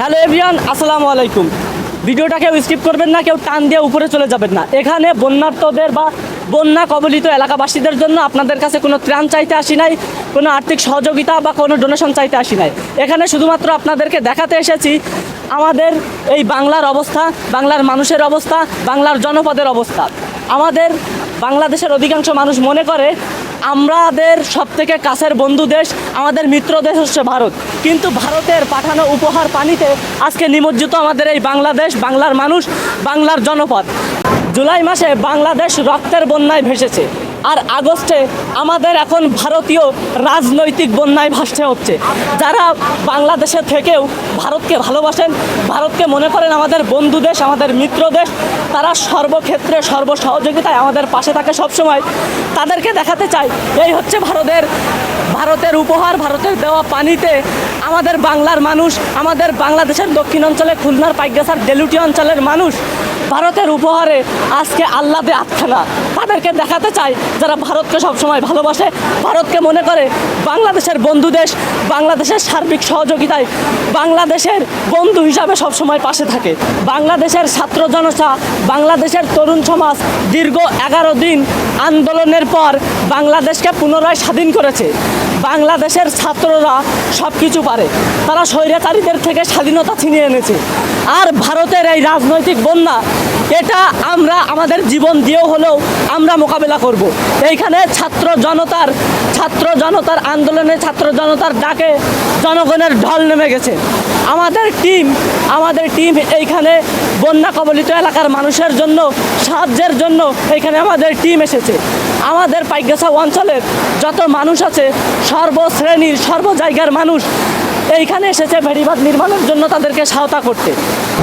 Hello everyone, আসসালামু আলাইকুম। ভিডিওটা কেউ স্কিপ করবেন না, কেউ টান দিয়ে উপরে চলে যাবেন না। এখানে বন্যার্থদের বা বন্যা কবলিত এলাকাবাসীদের জন্য আপনাদের কাছে কোনো ত্রাণ চাইতে আসি নাই, কোনো আর্থিক সহযোগিতা বা কোনো ডোনেশন চাইতে আসি নাই। এখানে শুধুমাত্র আপনাদেরকে দেখাতে এসেছি আমাদের এই বাংলার অবস্থা, বাংলার মানুষের অবস্থা, বাংলার জনপদের অবস্থা। আমাদের বাংলাদেশের অধিকাংশ মানুষ মনে করে আমাদের সব থেকে কাছের বন্ধু দেশ, আমাদের মিত্র দেশ হচ্ছে ভারত। কিন্তু ভারতের পাঠানো উপহার পানিতে আজকে নিমজ্জিত আমাদের এই বাংলাদেশ, বাংলার মানুষ, বাংলার জনপদ। জুলাই মাসে বাংলাদেশ রক্তের বন্যায় ভেসেছে। আর আগস্টে আমাদের এখন ভারতীয় রাজনৈতিক বন্যায় ভাসতে হচ্ছে। যারা বাংলাদেশে থেকেও ভারতকে ভালোবাসেন, ভারতকে মনে করেন আমাদের বন্ধু দেশ, আমাদের মিত্র দেশ তারা সর্বক্ষেত্রে সর্ব সহযোগিতায় আমাদের পাশে থাকে সবসময়। তাদেরকে দেখাতে চাই, এই হচ্ছে ভারতের ভারতের উপহার, ভারতের দেওয়া পানিতে আমাদের বাংলার মানুষ, আমাদের বাংলাদেশের দক্ষিণ অঞ্চলে খুলনার পাইগাছার ডেলুটি অঞ্চলের মানুষ, ভারতের উপহারে আজকে আল্লাদে আটখানা তাদেরকে দেখাতে চাই যারা ভারতকে সবসময় ভালোবাসে, ভারতকে মনে করে বাংলাদেশের বন্ধু দেশ, বাংলাদেশের সার্বিক সহযোগিতায় বাংলাদেশের বন্ধু হিসাবে সবসময় পাশে থাকে। বাংলাদেশের ছাত্র জনতা, বাংলাদেশের তরুণ সমাজ দীর্ঘ এগারো দিন আন্দোলনের পর বাংলাদেশকে পুনরায় স্বাধীন করেছে। বাংলাদেশের ছাত্ররা সব কিছু পারে। তারা স্বৈরাচারীদের থেকে স্বাধীনতা ছিনিয়ে এনেছে। আর ভারতের এই রাজনৈতিক বন্যা, এটা আমরা, আমাদের জীবন দিয়েও হলেও আমরা মোকাবেলা করব। এইখানে ছাত্র জনতার ছাত্র জনতার আন্দোলনে ছাত্র জনতার ডাকে জনগণের ঢল নেমে গেছে। আমাদের টিম আমাদের টিম এইখানে বন্যা কবলিত এলাকার মানুষের জন্য, সাহায্যের জন্য এইখানে আমাদের টিম এসেছে। আমাদের পাইগাছা অঞ্চলের যত মানুষ আছে, সর্বশ্রেণীর সর্ব জায়গার মানুষ এইখানে এসেছে ভেড়িবাঁধ নির্মাণের জন্য তাদেরকে সহায়তা করতে।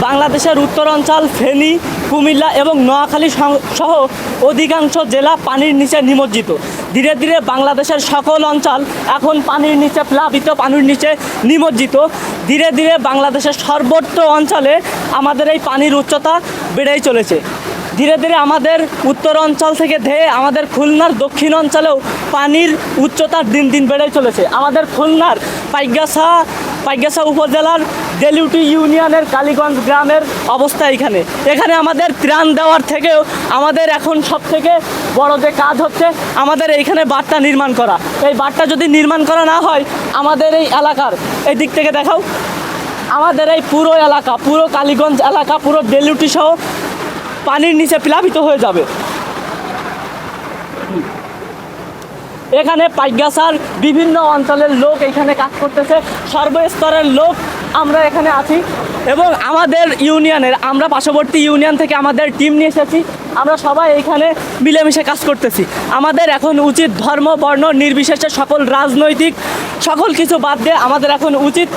বাংলাদেশের উত্তরাঞ্চল ফেনী, কুমিল্লা এবং নোয়াখালী সহ অধিকাংশ জেলা পানির নিচে নিমজ্জিত। ধীরে ধীরে বাংলাদেশের সকল অঞ্চল এখন পানির নিচে, প্লাবিত পানির নিচে নিমজ্জিত। ধীরে ধীরে বাংলাদেশের সর্বত্র অঞ্চলে আমাদের এই পানির উচ্চতা বেড়েই চলেছে। ধীরে ধীরে আমাদের উত্তর অঞ্চল থেকে ধেয়ে আমাদের খুলনার দক্ষিণ অঞ্চলেও পানির উচ্চতা দিন দিন বেড়ে চলেছে। আমাদের খুলনার পাইগাছা পাইগাছা উপজেলার ডেলিউটি ইউনিয়নের কালীগঞ্জ গ্রামের অবস্থা এখানে। এখানে আমাদের ত্রাণ দেওয়ার থেকেও আমাদের এখন সব থেকে বড় যে কাজ হচ্ছে, আমাদের এইখানে বাঁধটা নির্মাণ করা। এই বাঁধটা যদি নির্মাণ করা না হয়, আমাদের এই এলাকার এই দিক থেকে দেখাও, আমাদের এই পুরো এলাকা, পুরো কালীগঞ্জ এলাকা, পুরো ডেলিউটি সহ পানির নিচে প্লাবিত হয়ে যাবে। এখানে পাইগাছার বিভিন্ন অঞ্চলের লোক এখানে কাজ করতেছে, সর্বস্তরের লোক আমরা এখানে আছি এবং আমাদের ইউনিয়নের, আমরা পার্শ্ববর্তী ইউনিয়ন থেকে আমাদের টিম নিয়ে এসেছি, আমরা সবাই এখানে মিলেমিশে কাজ করতেছি। আমাদের এখন উচিত ধর্ম, বর্ণ, নির্বিশেষে সকল রাজনৈতিক সকল কিছু বাদ দিয়ে আমাদের এখন উচিত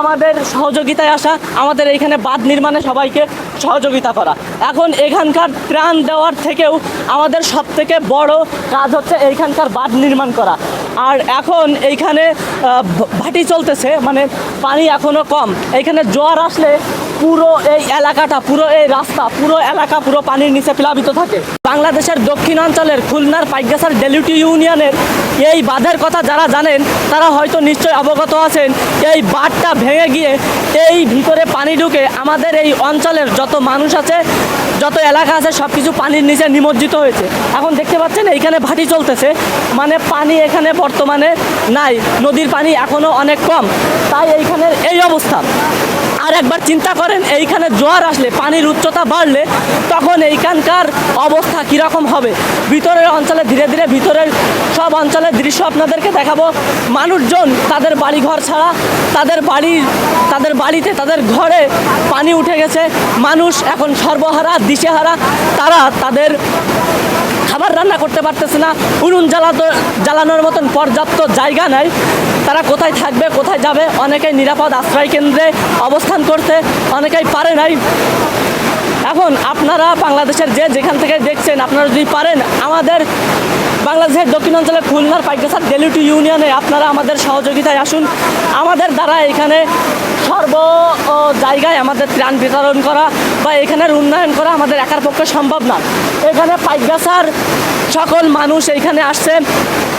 আমাদের সহযোগিতায় আসা, আমাদের এইখানে বাঁধ নির্মাণে সবাইকে সহযোগিতা করা। এখন এখানকার ত্রাণ দেওয়ার থেকেও আমাদের সবথেকে বড় কাজ হচ্ছে এইখানকার বাঁধ নির্মাণ করা। আর এখন এইখানে ভাটি চলতেছে মানে পানি এখনও কম। এইখানে জোয়ার আসলে পুরো এই এলাকাটা, পুরো এই রাস্তা, পুরো এলাকা, পুরো পানির নিচে প্লাবিত থাকে। বাংলাদেশের দক্ষিণ অঞ্চলের খুলনার পাইগাছার ডেলিউটি ইউনিয়নের এই বাঁধের কথা যারা জানেন, তারা হয়তো নিশ্চয়ই অবগত আছেন, এই বাঁধটা ভেঙে গিয়ে এই ভিতরে পানি ঢুকে আমাদের এই অঞ্চলের যত মানুষ আছে, যত এলাকা আছে সব কিছু পানির নিচে নিমজ্জিত হয়েছে। এখন দেখতে পাচ্ছেন, এইখানে ভাটি চলতেছে মানে পানি এখানে বর্তমানে নাই। নদীর পানি এখনও অনেক কম। তাই এইখানের এই অবস্থা। আর একবার চিন্তা করেন, এইখানে জোয়ার আসলে পানির উচ্চতা বাড়লে তখন এইখানকার অবস্থা কীরকম হবে? ভিতরের অঞ্চলে ধীরে ধীরে ভিতরের সব অঞ্চলের দৃশ্য আপনাদেরকে দেখাবো। মানুষজন তাদের বাড়িঘর ছাড়া, তাদের বাড়ি, তাদের বাড়িতে, তাদের ঘরে পানি উঠে গেছে। মানুষ এখন সর্বহারা, দিশেহারা। তারা তাদের খাবার রান্না করতে পারতেছে না। উনুন জ্বালাতো জ্বালানোর মতন পর্যাপ্ত জায়গা নাই। তারা কোথায় থাকবে, কোথায় যাবে? অনেকেই নিরাপদ আশ্রয় কেন্দ্রে অবস্থান করতে অনেকেই পারে নাই। এখন আপনারা বাংলাদেশের যে যেখান থেকে দেখছেন আপনারা যদি পারেন, আমাদের বাংলাদেশের দক্ষিণাঞ্চলে খুলনার পাইকাসার ডেলিউটি ইউনিয়নে আপনারা আমাদের সহযোগিতায় আসুন। আমাদের দ্বারা এখানে সর্ব জায়গায় আমাদের ত্রাণ বিতরণ করা বা এখানের উন্নয়ন করা আমাদের একার পক্ষে সম্ভব না। এখানে পাইকাসার সকল মানুষ এইখানে আসছে,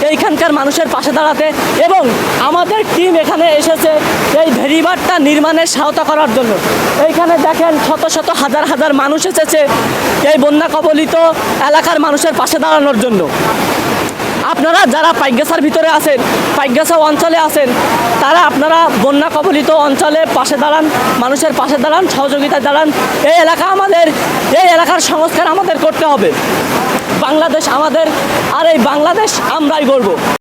এইখানকার মানুষের পাশে দাঁড়াতে এবং আমাদের টিম এখানে এসেছে এই ভেরিবারটা নির্মাণের সহায়তা করার জন্য। এইখানে দেখেন শত শত হাজার হাজার মানুষ এসেছে, এই বন্যা কবলিত এলাকার মানুষের পাশে দাঁড়ানোর জন্য। আপনারা যারা পাইগাছার ভিতরে আছেন, পাইগাছা অঞ্চলে আছেন, তারা আপনারা বন্যা কবলিত অঞ্চলে পাশে দাঁড়ান, মানুষের পাশে দাঁড়ান, সহযোগিতায় দাঁড়ান। এই এলাকা আমাদের, এই এলাকার সংস্কার আমাদের করতে হবে। বাংলাদেশ আমাদের, আর এই বাংলাদেশ আমরাই গড়ব।